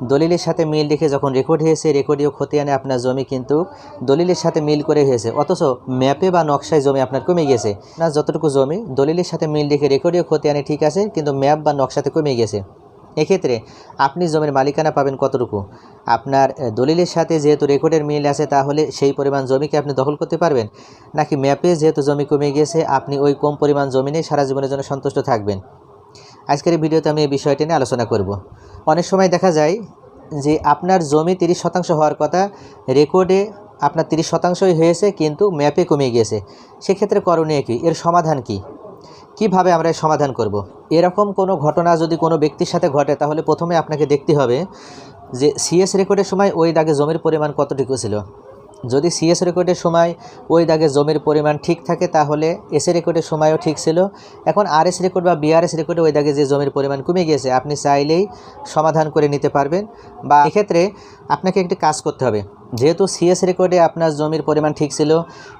দলিলের সাথে মিল রেখে যখন রেকর্ড হয়েছে রেকর্ডীয় খতিয়ানে আপনার জমি কিন্তু দলিলের সাথে মিল করে হয়েছে। অথচ ম্যাপে বা নকশায় জমি আপনার কমে গেছে। না যতটুকু জমি, দলিলের সাথে মিল রেখে রেকর্ডীয় খতিয়ানে ঠিক আছে, কিন্তু ম্যাপ বা নকশাতে কমে গেছে। এক্ষেত্রে আপনি জমির মালিকানা পাবেন কতটুকু? আপনার দলিলের সাথে যেহেতু রেকর্ডের মিল আছে, তাহলে সেই পরিমাণ জমিকে আপনি দখল করতে পারবেন। নাকি ম্যাপে যেহেতু জমি কমে গিয়েছে আপনি ওই কম পরিমাণ জমি নিয়ে সারা জীবনের জন্য সন্তুষ্ট থাকবেন? আজকের ভিডিওতে আমি এই বিষয়টি নিয়ে আলোচনা করব। অনেক সময় দেখা যায় যে আপনার জমি তিরিশ শতাংশ হওয়ার কথা রেকর্ডে আপনার তিরিশ শতাংশই হয়েছে কিন্তু ম্যাপে কমে গিয়েছে। সেক্ষেত্রে করণীয় কী? এর সমাধান কী? কীভাবে আমরা সমাধান করব। এরকম কোনো ঘটনা যদি কোনো ব্যক্তির সাথে ঘটে, তাহলে প্রথমে আপনাকে দেখতে হবে যে সিএস রেকর্ডের সময় ওই দাগে জমির পরিমাণ কতটুকু ছিল। যদি সিএস রেকর্ডের সময় ওই দাগে জমির পরিমাণ ঠিক থাকে, তাহলে এসএ রেকর্ডের সময়ও ঠিক ছিল। এখন আরএস রেকর্ড বা বিআরএস রেকর্ডে ওই দাগে যে জমির পরিমাণ কমে গিয়েছে, আপনি চাইলেই সমাধান করে নিতে পারবেন। বা এক্ষেত্রে আপনাকে একটি কাজ করতে হবে। যেহেতু সিএস রেকর্ডে আপনার জমির পরিমাণ ঠিক ছিল,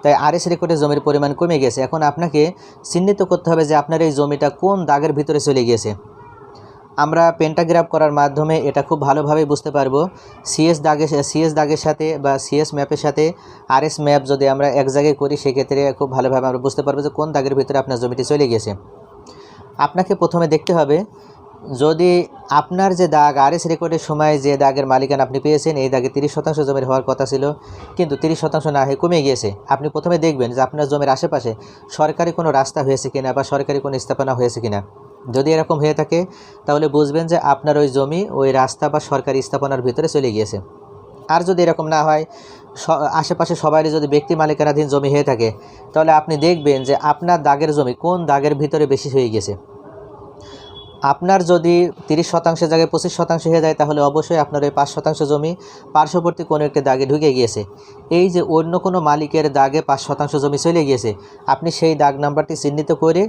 তাই আরএস রেকর্ডে জমির পরিমাণ কমে গেছে এখন আপনাকে চিহ্নিত করতে হবে যে আপনার এই জমিটা কোন দাগের ভিতরে চলে গিয়েছে। আমরা পেন্টাগ্রাফ করার মাধ্যমে এটা খুব ভালোভাবে বুঝতে পারব। সিএস দাগের সিএস দাগের সাথে বা সিএস ম্যাপের সাথে আরএস ম্যাপ যদি আমরা এক জায়গায় করি, সেক্ষেত্রে খুব ভালোভাবে আমরা বুঝতে পারব যে কোন দাগের ভিতরে আপনার জমিটি চলে গেছে আপনাকে প্রথমে দেখতে হবে, যদি আপনার যে দাগ আরএস রেকর্ডের সময় যে দাগের মালিকানা আপনি পেয়েছেন, এই দাগে তিরিশ শতাংশ জমির হওয়ার কথা ছিল, কিন্তু তিরিশ শতাংশ না হয়ে কমে গিয়েছে। আপনি প্রথমে দেখবেন যে আপনার জমির আশেপাশে সরকারি কোনো রাস্তা হয়েছে কিনা বা সরকারি কোনো স্থাপনা হয়েছে কিনা। যদি এরকম হয়ে থাকে, তাহলে বুঝবেন যে আপনার ওই জমি, ওই রাস্তা বা সরকারি স্থাপনার ভিতরে চলে গিয়েছে। আর যদি এরকম না হয় আশেপাশে সবারই যদি ব্যক্তি মালিকানাধীন জমি হয়ে থাকে, তাহলে আপনি দেখবেন যে আপনার দাগের জমি কোন দাগের ভিতরে বেশি হয়ে গেছে আপনার যদি তিরিশ শতাংশের জায়গায় পঁচিশ শতাংশ হয়ে যায়, তাহলে অবশ্যই আপনার ওই পাঁচ শতাংশ জমি পার্শ্ববর্তী কোনো একটি দাগে ঢুকে গিয়েছে। এই যে অন্য কোনো মালিকের দাগে পাঁচ শতাংশ জমি চলে গিয়েছে, আপনি সেই দাগ নাম্বারটি চিহ্নিত করে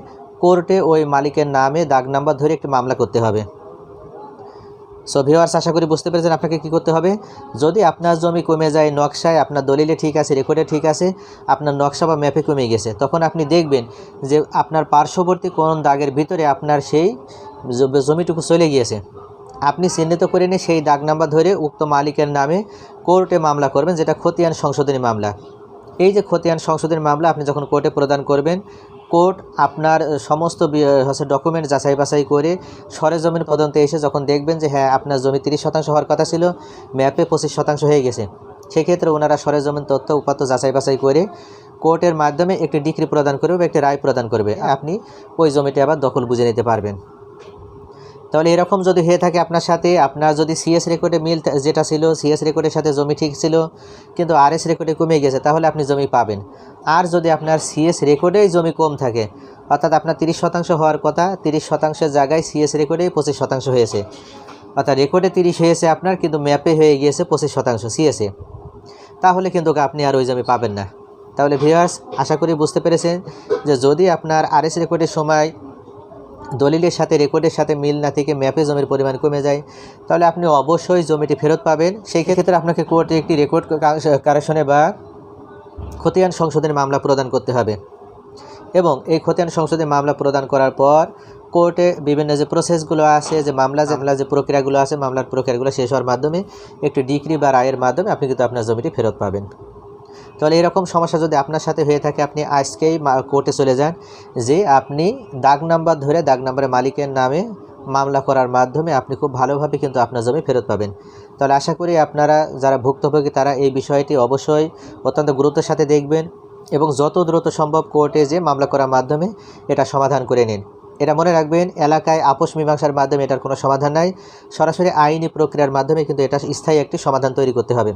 কোর্টে ওই মালিকের নামে দাগ নাম্বার ধরে একটি মামলা করতে হবে। সো ভিওয়ার্স আশা করি বুঝতে পেরেছেন আপনাকে কি করতে হবে। যদি আপনার জমি কমে যায়, নকশায় আপনার দলিলে ঠিক আছে রেকর্ডে ঠিক আছে, আপনার নকশা বা ম্যাপে কমে গেছে, তখন আপনি দেখবেন যে আপনার পার্শ্ববর্তী কোন দাগের ভিতরে আপনার সেই জমিটুকু চলে গিয়েছে। আপনি চিহ্নিত করে নিয়ে সেই দাগ নাম্বার ধরে উক্ত মালিকের নামে কোর্টে মামলা করবেন, যেটা খতিয়ান সংশোধনী মামলা। এই যে খতিয়ান সংশোধনী মামলা আপনি যখন কোর্টে প্রদান করবেন কোর্ট আপনার সমস্ত হচ্ছে ডকুমেন্ট যাচাই বাছাই করে সরেজমিন তদন্তে এসে যখন দেখবেন যে হ্যাঁ আপনার জমি তিরিশ শতাংশ হওয়ার কথা ছিল, ম্যাপে পঁচিশ শতাংশ হয়ে গেছে। সেক্ষেত্রে ওনারা সরেজমিন তথ্য উপাত্ত যাচাই বাছাই করে কোর্টের মাধ্যমে একটি ডিগ্রি প্রদান করবে বা একটি রায় প্রদান করবে। আপনি ওই জমিটি আবার দখল বুঝে নিতে পারবেন। তাহলে এরকম যদি হয়ে থাকে আপনার সাথে, আপনার যদি সিএস রেকর্ডে মিল যেটা ছিল সিএস রেকর্ডের সাথে জমি ঠিক ছিল, কিন্তু আরএস রেকর্ডে কমে গেছে, তাহলে আপনি জমি পাবেন। আর যদি আপনার সিএস রেকর্ডেই জমি কম থাকে, অর্থাৎ আপনার তিরিশ শতাংশ হওয়ার কথা, তিরিশ শতাংশের জায়গায় সিএস রেকর্ডেই পঁচিশ শতাংশ হয়েছে। অর্থাৎ রেকর্ডে তিরিশ হয়েছে আপনার, কিন্তু ম্যাপে হয়ে গিয়েছে পঁচিশ শতাংশ সিএসে তাহলে কিন্তু আপনি আর ওই জমি পাবেন না। তাহলে ভিউয়ার্স আশা করি বুঝতে পেরেছেন যে যদি আপনার আরএস রেকর্ডের সময় দলিলের সাথে, রেকর্ডের সাথে মিল না থেকে ম্যাপে জমির পরিমাণ কমে যায়। তাহলে আপনি অবশ্যই জমিটি ফেরত পাবেন। সেই ক্ষেত্রে আপনাকে কোর্টে একটি রেকর্ড কারেকশনে বা খতিয়ান সংশোধনের মামলা প্রদান করতে হবে। এবং এই খতিয়ান সংশোধনের মামলা প্রদান করার পর কোর্টে বিভিন্ন যে প্রসেসগুলো আছে, যে মামলা মামলা, যে প্রক্রিয়াগুলো আছে, মামলার প্রক্রিয়াগুলো শেষ হওয়ার মাধ্যমে একটি ডিগ্রি বা রায়ের মাধ্যমে আপনি কিন্তু আপনার জমিটি ফেরত পাবেন। তাহলে এরকম সমস্যা যদি আপনার সাথে হয়ে থাকে, আপনি আজকেই কোর্টে চলে যান। যে আপনি দাগ নাম্বার ধরে দাগ নাম্বারের মালিকের নামে মামলা করার মাধ্যমে আপনি খুব ভালোভাবে কিন্তু আপনার জমি ফেরত পাবেন। তাহলে আশা করি আপনারা যারা ভুক্তভোগী, তারা এই বিষয়টি অবশ্যই অত্যন্ত গুরুত্বের সাথে দেখবেন এবং যত দ্রুত সম্ভব কোর্টে যে মামলা করার মাধ্যমে এটা সমাধান করে নিন। এটা মনে রাখবেন, এলাকায় আপোষ মীমাংসার মাধ্যমে এটার কোনো সমাধান নাই। সরাসরি আইনি প্রক্রিয়ার মাধ্যমে কিন্তু এটা স্থায়ী একটি সমাধান তৈরি করতে হবে।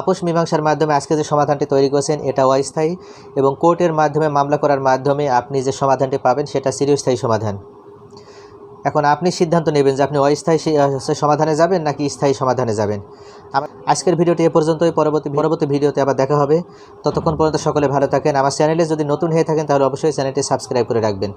আপোষ মীমাংসার মাধ্যমে আজকে যে সমাধানটি তৈরি করেছেন, এটা অস্থায়ী এবং কোর্টের মাধ্যমে মামলা করার মাধ্যমে আপনি যে সমাধানটি পাবেন, সেটা চিরস্থায়ী সমাধান। এখন আপনি সিদ্ধান্ত নেবেন যে আপনি অস্থায়ী সমাধানে যাবেন নাকি স্থায়ী সমাধানে যাবেন। আজকের ভিডিওটি এ পর্যন্তই। পরবর্তী পরবর্তী ভিডিওতে আবার দেখা হবে। ততক্ষণ পর্যন্ত সকলে ভালো থাকেন। আমার চ্যানেলে যদি নতুন হয়ে থাকেন, তাহলে অবশ্যই চ্যানেলটি সাবস্ক্রাইব করে রাখবেন।